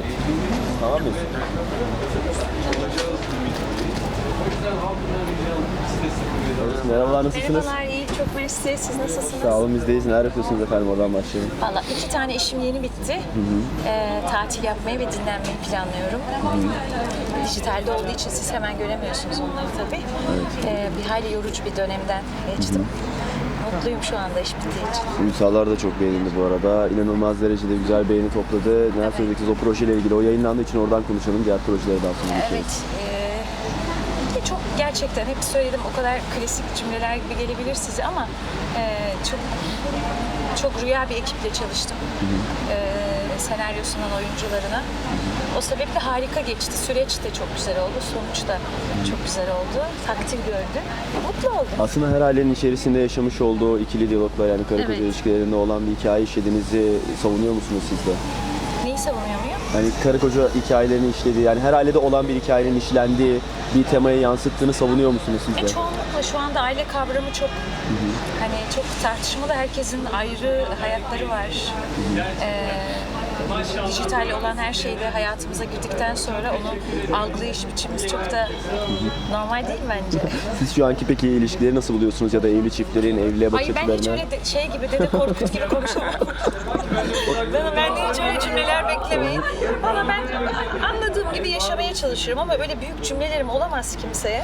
Evet. Tamam mıyız? Evet, merhabalar nasılsınız? Merhabalar, iyi. Çok mersi. Siz nasılsınız? Sağ olun bizdeyiz. Neler yapıyorsunuz efendim oradan başlayalım. Valla iki tane işim yeni bitti. Ee, tatil yapmayı ve dinlenmeyi planlıyorum. Dijitalde olduğu için siz hemen göremiyorsunuz onları tabii. Ee, bir hayli yorucu bir dönemden geçtim. Mutluyum şu anda iş bittiği için. Ünsallar da çok beğenildi bu arada. İnanılmaz derecede güzel beğeni topladı. Neler söyleyeceksiniz o projeyle ilgili? O yayınlandığı için oradan konuşalım. Diğer daha sonra geçelim. Evet. eee, çok gerçekten hep söyledim o kadar klasik cümleler gibi gelebilir size ama eee, çok çok rüya bir ekiple çalıştım. Eee, senaryosundan oyuncularına. O sebeple harika geçti. Süreç de çok güzel oldu. Sonuç da çok güzel oldu. Takdir gördüm. Mutlu oldum. Aslında her ailenin içerisinde yaşamış olduğu ikili diyaloglar yani karı koca Evet. ilişkilerinde olan bir hikaye işlediğinizi savunuyor musunuz siz de? Neyi savunuyor muyum? Yani karı koca hikayelerini işlediği yani her ailede olan bir hikayenin işlendiği bir temayı yansıttığını savunuyor musunuz siz E, de? çoğunlukla şu anda aile kavramı çok hani çok tartışmalı. Herkesin ayrı hayatları var. Ee, dijital olan her şeyde hayatımıza girdikten sonra onu algılayış biçimimiz çok da normal değil bence. Siz şu anki peki ilişkileri nasıl buluyorsunuz ya da evli çiftlerin evliliğe bakış Ay ben hiç öyle de, şey gibi Dede Korkut gibi konuşamam. Bana ben de hiç öyle cümleler beklemeyin. Valla ben anladığım gibi yaşamaya çalışıyorum ama böyle büyük cümlelerim olamaz kimseye.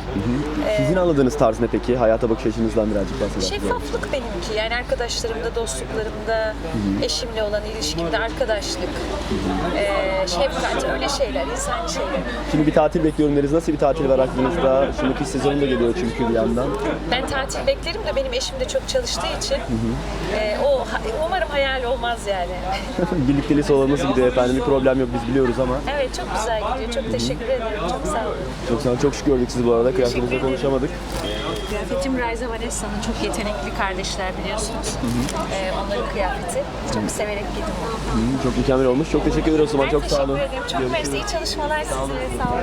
Sizin anladığınız tarz ne peki? Hayata bakış açınızdan birazcık bahsedersiniz. Şeffaflık benimki. Yani arkadaşlarımda, dostluklarımda, eşimle olan ilişkimde arkadaşlık, eee şefkat, öyle şeyler, insani şeyler. Şimdi bir tatil bekliyorum deriz. Nasıl bir tatil var aklınızda? Şimdi kış sezonu da geliyor çünkü bir yandan. Ben tatil beklerim de benim eşim de çok çalıştığı için eee, o ha- umarım hayal olmaz yani. Birlikteliği sonra nasıl gidiyor efendim? Bir problem yok biz biliyoruz ama. Evet çok güzel gidiyor. Çok teşekkür ederim. Çok sağ olun. Çok sağ olun. Çok şükür gördük sizi bu arada. Kıyafetinizle ederim. konuşamadık. Kıyafetim Raiza Vanessa'nın çok yetenekli kardeşler biliyorsunuz. Eee, onların kıyafeti. Çok severek giydim onu. Hı, Çok mükemmel olmuş. Çok teşekkür ederiz o zaman. Ben Çok sağ olun. teşekkür ederim. Çok mersi. İyi çalışmalar size. Sağ olun.